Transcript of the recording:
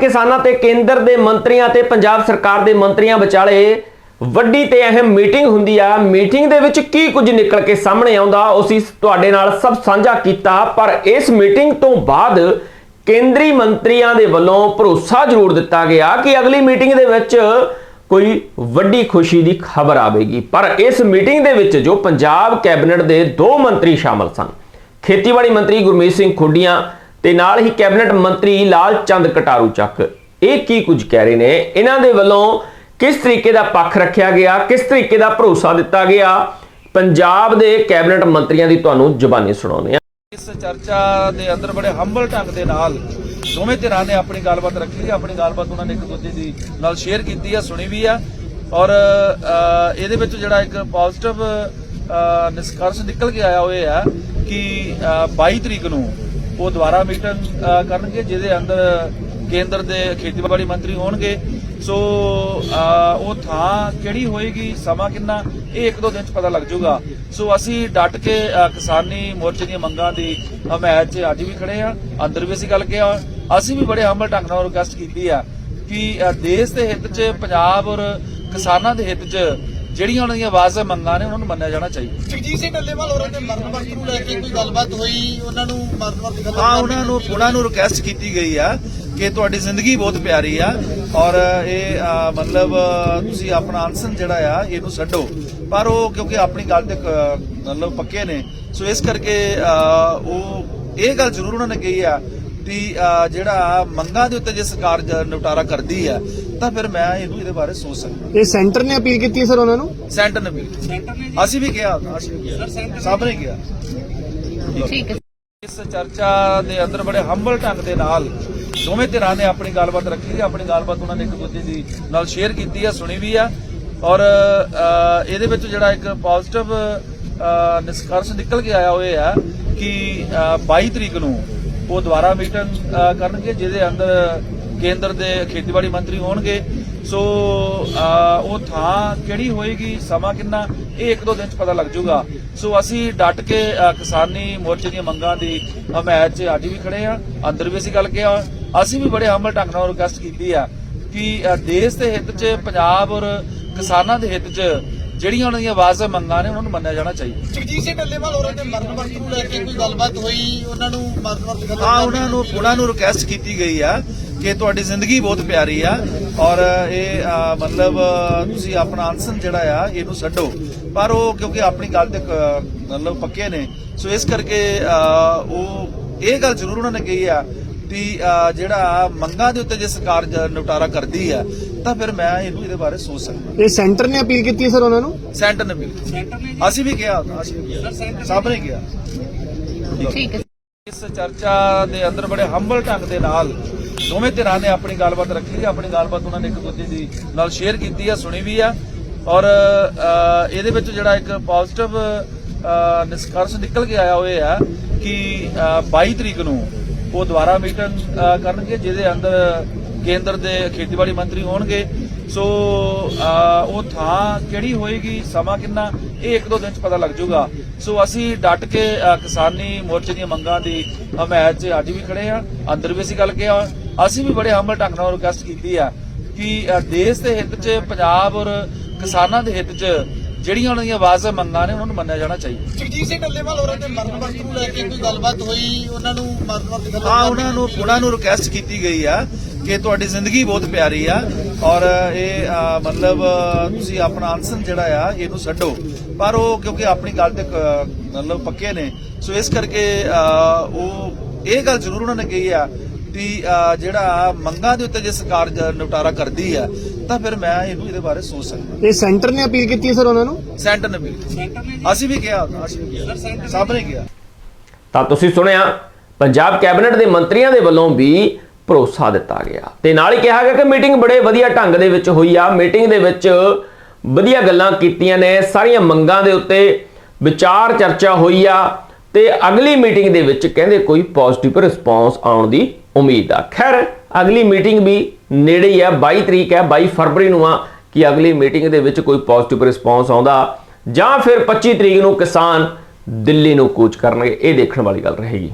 ਕਿਸਾਨਾਂ ਤੇ ਕੇਂਦਰ ਦੇ ਮੰਤਰੀਆਂ ਤੇ ਪੰਜਾਬ ਸਰਕਾਰ ਦੇ ਮੰਤਰੀਆਂ ਵਿਚਾਲੇ ਵੱਡੀ ਤੇ ਅਹਿਮ ਮੀਟਿੰਗ ਹੁੰਦੀ ਆ। ਮੀਟਿੰਗ ਦੇ ਵਿੱਚ ਕੀ ਕੁਝ ਨਿਕਲ ਕੇ ਸਾਹਮਣੇ ਆਉਂਦਾ ਅਸੀਂ ਤੁਹਾਡੇ ਨਾਲ ਸਭ ਸਾਂਝਾ ਕੀਤਾ, ਪਰ ਇਸ ਮੀਟਿੰਗ ਤੋਂ ਬਾਅਦ ਕੇਂਦਰੀ ਮੰਤਰੀਆਂ ਦੇ ਵੱਲੋਂ ਭਰੋਸਾ ਜ਼ਰੂਰ ਦਿੱਤਾ ਗਿਆ ਕਿ ਅਗਲੀ ਮੀਟਿੰਗ ਦੇ ਵਿੱਚ ਕੋਈ ਵੱਡੀ ਖੁਸ਼ੀ ਦੀ ਖਬਰ ਆਵੇਗੀ। ਪਰ ਇਸ ਮੀਟਿੰਗ ਦੇ ਵਿੱਚ ਜੋ ਪੰਜਾਬ ਕੈਬਨਿਟ ਦੇ ਦੋ ਮੰਤਰੀ ਸ਼ਾਮਲ ਸਨ, ਖੇਤੀਬਾੜੀ ਮੰਤਰੀ ਗੁਰਮੀਤ ਸਿੰਘ ਖੁੱਡੀਆਂ ਤੇ ਨਾਲ ਹੀ ਕੈਬਨਿਟ ਮੰਤਰੀ ਲਾਲ ਚੰਦ ਕਟਾਰੂ ਚੱਕ। ਇਹ ਕੀ ਕੁਝ ਕਹਿ ਰਹੇ ਨੇ? ਇਹਨਾਂ ਦੇ ਵੱਲੋਂ ਕਿਸ ਤਰੀਕੇ ਦਾ ਪੱਖ ਰੱਖਿਆ ਗਿਆ? ਕਿਸ ਤਰੀਕੇ ਦਾ ਭਰੋਸਾ ਦਿੱਤਾ ਗਿਆ? ਪੰਜਾਬ ਦੇ ਕੈਬਨਿਟ ਮੰਤਰੀਆਂ ਦੀ ਤੁਹਾਨੂੰ ਜ਼ੁਬਾਨੀ ਸੁਣਾਉਂਦੇ ਹਾਂ। ਇਸ ਚਰਚਾ ਦੇ ਅੰਦਰ ਬੜੇ ਹੰਬਲ ਢੰਗ ਦੇ ਨਾਲ ਦੋਵੇਂ ਧਿਰਾਂ ਨੇ ਆਪਣੀ ਗੱਲਬਾਤ ਰੱਖੀ ਆਪਣੀ ਗੱਲਬਾਤ ਉਹਨਾਂ ਨੇ ਇੱਕ ਦੂਜੇ ਦੀ ਨਾਲ ਸ਼ੇਅਰ ਕੀਤੀ ਆ ਸੁਣੀ ਵੀ ਆ। ਔਰ ਇਹਦੇ ਵਿੱਚ ਜਿਹੜਾ ਇੱਕ ਪੋਜ਼ਿਟਿਵ ਨਿਸ਼ਕਰਸ਼ ਨਿਕਲ ਕੇ ਆਇਆ ਹੋਇਆ ਹੈ ਕਿ ਅ, 22 ਤਰੀਕ ਨੂੰ ਉਹ ਦੁਬਾਰਾ ਮੀਟਿੰਗ ਕਰਨਗੇ, ਜਿਹਦੇ ਅੰਦਰ ਕੇਂਦਰ ਦੇ ਖੇਤੀਬਾੜੀ ਮੰਤਰੀ ਹੋਣਗੇ। ਸੋ ਉਹ ਥਾਂ ਕਿਹੜੀ ਹੋਏਗੀ, ਸਮਾਂ ਕਿੰਨਾ, ਇਹ ਇੱਕ ਦੋ ਦਿਨ ਚ ਪਤਾ ਲੱਗ ਜਾਊਗਾ। ਸੋ ਅਸੀਂ ਡਟ ਕੇ ਕਿਸਾਨੀ ਮੋਰਚੇ ਦੀਆਂ ਮੰਗਾਂ ਦੀ ਹਮਾਇਤ 'ਚ ਅੱਜ ਵੀ ਖੜੇ ਆ ਅੰਦਰ ਵੀ ਅਸੀਂ ਗੱਲ ਕਿਹਾ। ਅਸੀਂ ਵੀ ਬੜੇ ਹੰਬਲ ਢੰਗ ਨਾਲ ਰਿਕਵੈਸਟ ਕੀਤੀ ਆ ਕਿ ਦੇਸ਼ ਦੇ ਹਿੱਤ 'ਚ, ਪੰਜਾਬ ਔਰ ਕਿਸਾਨਾਂ ਦੇ ਹਿੱਤ 'ਚ ਜਿਹੜੀਆਂ ਉਹਨਾਂ ਦੀਆਂ ਆਵਾਜ਼ਾਂ ਮੰਗਾਂ ਨੇ ਉਹਨਾਂ ਨੂੰ ਮੰਨਿਆ ਜਾਣਾ ਚਾਹੀਦਾ। ਜਗਜੀਤ ਸਿੰਘ ਡੱਲੇਵਾਲ ਹੋਰਾਂ ਦੇ ਮਰਨ ਵਰਤ ਨੂੰ ਲੈ ਕੇ ਕੋਈ ਗੱਲਬਾਤ ਹੋਈ? ਉਹਨਾਂ ਨੂੰ ਮਰਨ ਵਰਤ ਖਤਮ ਹਾਂ ਉਹਨਾਂ ਨੂੰ ਉਹਨਾਂ ਨੂੰ ਰਿਕਵੈਸਟ ਕੀਤੀ ਗਈ ਆ ਕਿ ਤੁਹਾਡੀ ਜ਼ਿੰਦਗੀ ਬਹੁਤ ਪਿਆਰੀ ਆ ਔਰ ਇਹ ਮਤਲਬ ਤੁਸੀਂ ਆਪਣਾ ਅਨਸਨ ਜਿਹੜਾ ਆ ਇਹਨੂੰ ਛੱਡੋ। ਪਰ ਉਹ ਕਿਉਂਕਿ ਆਪਣੀ ਗੱਲ ਤੇ ਮਤਲਬ ਪੱਕੇ ਨੇ। ਸੋ ਇਸ ਕਰਕੇ ਉਹ ਇਹ ਗੱਲ ਜ਼ਰੂਰ ਉਹਨਾਂ ਨੇ ਕਹੀ ਆ ਕਿ ਜਿਹੜਾ ਮੰਗਾਂ ਦੇ ਉੱਤੇ ਜੇ ਸਰਕਾਰ ਨਿਪਟਾਰਾ ਕਰਦੀ ਆ ਤਾਂ ਫਿਰ ਮੈਂ ਇਹਨੂੰ ਇਹਦੇ ਬਾਰੇ ਸੋਚ ਸਕਦਾ। ਇਹ ਸੈਂਟਰ ਨੇ ਅਪੀਲ ਕੀਤੀ ਸਰ ਉਹਨਾਂ ਨੂੰ? ਸੈਂਟਰ ਨੇ ਵੀ ਅਸੀਂ ਵੀ ਕਿਹਾ ਅਸੀਂ ਵੀ ਕਿਹਾ। ਸਭ ਨੇ ਕਿਹਾ। ਠੀਕ ਹੈ। ਇਸ ਚਰਚਾ ਦੇ ਅੰਦਰ ਬੜੇ ਹੰਬਲ ਢੰਗ ਦੇ ਨਾਲ ਦੋਵੇਂ ਧਿਰਾਂ ਨੇ ਆਪਣੀ ਗੱਲਬਾਤ ਰੱਖੀ ਹੈ। ਆਪਣੀ ਗੱਲਬਾਤ ਉਹਨਾਂ ਨੇ ਇੱਕ ਦੂਜੇ ਦੀ ਨਾਲ ਸ਼ੇਅਰ ਕੀਤੀ ਹੈ ਸੁਣੀ ਵੀ ਆ ਔਰ ਇਹਦੇ ਵਿੱਚ ਜਿਹੜਾ ਇੱਕ ਪੋਜ਼ਿਟਿਵ ਨਿਸ਼ਕਰਸ਼ ਨਿਕਲ ਕੇ ਆਇਆ ਹੋਇਆ ਹੈ ਕਿ ਅ, 22 ਤਰੀਕ ਨੂੰ ਉਹ ਦੁਬਾਰਾ ਮੀਟਿੰਗ ਕਰਨਗੇ ਜਿਹਦੇ ਅੰਦਰ ਕੇਂਦਰ ਦੇ ਖੇਤੀਬਾੜੀ ਮੰਤਰੀ ਹੋਣਗੇ। ਸੋ ਉਹ ਥਾਂ ਕਿਹੜੀ ਹੋਏਗੀ ਸਮਾਂ ਕਿੰਨਾ ਇਹ ਇੱਕ ਦੋ ਦਿਨ ਚ ਪਤਾ ਲੱਗ ਜਾਊਗਾ ਸੋ ਅਸੀਂ ਡਟ ਕੇ ਕਿਸਾਨੀ ਮੋਰਚੇ ਦੀਆਂ ਮੰਗਾਂ ਦੀ ਹਮਾਇਤ 'ਚ ਅੱਜ ਵੀ ਖੜੇ ਆ ਅੰਦਰ ਵੀ ਅਸੀਂ ਗੱਲ ਕਿਹਾ। ਅਸੀਂ ਵੀ ਬੜੇ ਹੰਬਲ ਢੰਗ ਨਾਲ ਰਿਕਵੈਸਟ ਕੀਤੀ ਆ ਕਿ ਦੇਸ਼ ਦੇ ਹਿੱਤ 'ਚ ਪੰਜਾਬ ਔਰ ਕਿਸਾਨਾਂ ਦੇ ਹਿੱਤ 'ਚ ਜਿਹੜੀਆਂ ਉਹਨਾਂ ਦੀਆਂ ਆਵਾਜ਼ਾਂ ਮੰਗਾਂ ਨੇ ਉਹਨਾਂ ਨੂੰ ਮੰਨਿਆ ਜਾਣਾ ਚਾਹੀਦਾ। ਜਗਜੀਤ ਸਿੰਘ ਡੱਲੇਵਾਲ ਹੋਰਾਂ ਦੇ ਮਰਨ ਵਰਤ ਨੂੰ ਲੈ ਕੇ ਕੋਈ ਗੱਲਬਾਤ ਹੋਈ? ਉਹਨਾਂ ਨੂੰ ਮਰਨ ਵਰਤ ਹਾਂ ਉਹਨਾਂ ਨੂੰ ਉਹਨਾਂ ਨੂੰ ਰਿਕਵੈਸਟ ਕੀਤੀ ਗਈ ਆ ਕਿ ਤੁਹਾਡੀ ਜ਼ਿੰਦਗੀ ਬਹੁਤ ਪਿਆਰੀ ਆ ਔਰ ਇਹ ਮਤਲਬ ਤੁਸੀਂ ਆਪਣਾ ਅਨਸਨ ਜਿਹੜਾ ਆ ਇਹਨੂੰ ਛੱਡੋ। ਪਰ ਉਹ ਕਿਉਂਕਿ ਆਪਣੀ ਗੱਲ ਤੇ ਮਤਲਬ ਪੱਕੇ ਨੇ। ਸੋ ਇਸ ਕਰਕੇ ਉਹ ਇਹ ਗੱਲ ਜ਼ਰੂਰ ਉਹਨਾਂ ਨੇ ਕਹੀ ਆ ਕਿ ਅ, ਜਿਹੜਾ ਮੰਗਾਂ ਦੇ ਉੱਤੇ ਜੇ ਸਰਕਾਰ ਨਿਪਟਾਰਾ ਕਰਦੀ ਆ ਤਾਂ ਫਿਰ ਮੈਂ ਇਹਨੂੰ ਇਹਦੇ ਬਾਰੇ ਸੋਚ ਸਕਦਾ ਇਹ ਸੈਂਟਰ ਨੇ ਅਪੀਲ ਕੀਤੀ ਸਰ ਉਹਨਾਂ ਨੂੰ? ਸੈਂਟਰ ਨੇ ਵੀ ਅਸੀਂ ਵੀ ਕਿਹਾ ਅਸੀਂ ਵੀ ਕਿਹਾ। ਸਭ ਨੇ ਕਿਹਾ। ਠੀਕ ਹੈ। ਇਸ ਚਰਚਾ ਦੇ ਅੰਦਰ ਬੜੇ ਹੰਬਲ ਢੰਗ ਦੇ ਨਾਲ ਦੋਵੇਂ ਧਿਰਾਂ ਨੇ ਆਪਣੀ ਗੱਲਬਾਤ ਰੱਖੀ ਹੈ ਆਪਣੀ ਗੱਲਬਾਤ ਉਹਨਾਂ ਨੇ ਇੱਕ ਦੂਜੇ ਦੀ ਨਾਲ ਸ਼ੇਅਰ ਕੀਤੀ ਹੈ ਸੁਣੀ ਵੀ ਆ। ਔਰ ਇਹਦੇ ਵਿੱਚ ਜਿਹੜਾ ਇੱਕ ਪੋਜ਼ਿਟਿਵ ਨਿਸ਼ਕਰਸ਼ ਨਿਕਲ ਕੇ ਆਇਆ ਹੋਇਆ ਹੈ ਕਿ ਅ, 22 ਤਰੀਕ ਨੂੰ ਉਹ ਦੁਬਾਰਾ ਮੀਟਿੰਗ ਕਰਨਗੇ ਜਿਹਦੇ ਅੰਦਰ ਕੇਂਦਰ ਦੇ ਖੇਤੀਬਾੜੀ ਮੰਤਰੀ ਹੋਣਗੇ। ਸੋ ਉਹ ਥਾਂ ਕਿਹੜੀ ਹੋਏਗੀ ਸਮਾਂ ਕਿੰਨਾ ਇਹ ਇੱਕ ਦੋ ਦਿਨ ਚ ਪਤਾ ਲੱਗ ਜਾਊਗਾ। ਸੋ ਅਸੀਂ ਡਟ ਕੇ ਕਿਸਾਨੀ ਮੋਰਚੇ ਦੀਆਂ ਮੰਗਾਂ ਦੀ ਹਮਾਇਤ 'ਚ ਅੱਜ ਵੀ ਖੜੇ ਆ ਅੰਦਰ ਵੀ ਅਸੀਂ ਗੱਲ ਕਿਹਾ। ਅਸੀਂ ਵੀ ਬੜੇ ਹੰਬਲ ਢੰਗ ਨਾਲ ਰਿਕਵੈਸਟ ਕੀਤੀ ਆ ਕਿ ਦੇਸ਼ ਦੇ ਹਿੱਤ 'ਚ ਪੰਜਾਬ ਔਰ ਕਿਸਾਨਾਂ ਦੇ ਹਿੱਤ 'ਚ ਜਿਹੜੀਆਂ ਉਹਨਾਂ ਦੀਆਂ ਆਵਾਜ਼ਾਂ ਮੰਗਾਂ ਨੇ ਉਹਨਾਂ ਨੂੰ ਮੰਨਿਆ ਜਾਣਾ ਚਾਹੀਦਾ। ਜਗਜੀਤ ਸਿੰਘ ਡੱਲੇਵਾਲ ਹੋਰਾਂ ਦੇ ਮਰਨ ਵਰਤ ਨੂੰ ਲੈ ਕੇ ਕੋਈ ਗੱਲਬਾਤ ਹੋਈ? ਉਹਨਾਂ ਨੂੰ ਮਰਨ ਵਰਤ ਖਤਮ ਹਾਂ ਉਹਨਾਂ ਨੂੰ ਉਹਨਾਂ ਨੂੰ ਰਿਕਵੈਸਟ ਕੀਤੀ ਗਈ ਆ ਕਿ ਤੁਹਾਡੀ ਜ਼ਿੰਦਗੀ ਬਹੁਤ ਪਿਆਰੀ ਆ ਔਰ ਇਹ ਮਤਲਬ ਤੁਸੀਂ ਆਪਣਾ ਅਨਸਨ ਜਿਹੜਾ ਆ ਇਹਨੂੰ ਛੱਡੋ। ਪਰ ਉਹ ਕਿਉਂਕਿ ਆਪਣੀ ਗੱਲ ਤੇ ਮਤਲਬ ਪੱਕੇ ਨੇ। ਸੋ ਇਸ ਕਰਕੇ ਉਹ ਇਹ ਗੱਲ ਜ਼ਰੂਰ ਉਹਨਾਂ ਨੇ ਕਹੀ ਆ ਅ, ਜਿਹੜਾ ਮੰਗਾਂ ਦੇ ਉੱਤੇ ਜੇ ਸਰਕਾਰ ਨਿਪਟਾਰਾ ਕਰਦੀ ਆ ਤਾਂ ਫਿਰ ਮੈਂ ਇਹਨੂੰ ਇਹਦੇ ਬਾਰੇ ਸੋਚ ਸਕਦਾ। ਇਹ ਸੈਂਟਰ ਨੇ ਅਪੀਲ ਕੀਤੀ ਹੈ ਸਰ ਉਹਨਾਂ ਨੂੰ? ਸੈਂਟਰ ਨੇ ਵੀ ਅਸੀਂ ਵੀ ਕਿਹਾ ਅਸੀਂ ਵੀ ਕਿਹਾ। ਸਭ ਨੇ ਕਿਹਾ। ਤਾਂ ਤੁਸੀਂ ਸੁਣਿਆ ਪੰਜਾਬ ਕੈਬਨਿਟ ਦੇ ਮੰਤਰੀਆਂ ਦੇ ਵੱਲੋਂ ਵੀ ਭਰੋਸਾ ਦਿੱਤਾ ਗਿਆ। ਤੇ ਨਾਲ ਹੀ ਕਿਹਾ ਗਿਆ ਕਿ ਮੀਟਿੰਗ ਬੜੇ ਵਧੀਆ ਢੰਗ ਦੇ ਵਿੱਚ ਹੋਈ ਆ। ਮੀਟਿੰਗ ਦੇ ਵਿੱਚ ਵਧੀਆ ਗੱਲਾਂ ਕੀਤੀਆਂ ਨੇ। ਸਾਰੀਆਂ ਮੰਗਾਂ ਦੇ ਉੱਤੇ ਵਿਚਾਰ ਚਰਚਾ ਹੋਈ ਆ। ਤੇ ਅਗਲੀ ਮੀਟਿੰਗ ਦੇ ਵਿੱਚ ਕਹਿੰਦੇ ਕੋਈ ਪੋਜ਼ਿਟਿਵ ਰਿਸਪਾਂਸ ਆਉਣ ਦੀ ਉਮੀਦ ਆ। ਖੈਰ, ਅਗਲੀ ਮੀਟਿੰਗ ਵੀ ਨੇੜੇ ਹੀ ਆ 22 ਤਰੀਕ ਹੈ 22 ਫਰਵਰੀ ਨੂੰ ਆ ਕਿ ਅਗਲੀ ਮੀਟਿੰਗ ਦੇ ਵਿੱਚ ਕੋਈ ਪੋਜ਼ਿਟਿਵ ਰਿਸਪਾਂਸ ਆਉਂਦਾ ਜਾਂ ਫਿਰ 25 ਤਰੀਕ ਨੂੰ ਕਿਸਾਨ ਦਿੱਲੀ ਨੂੰ ਕੂਚ ਕਰਨਗੇ। ਇਹ ਦੇਖਣ ਵਾਲੀ ਗੱਲ ਰਹੇਗੀ।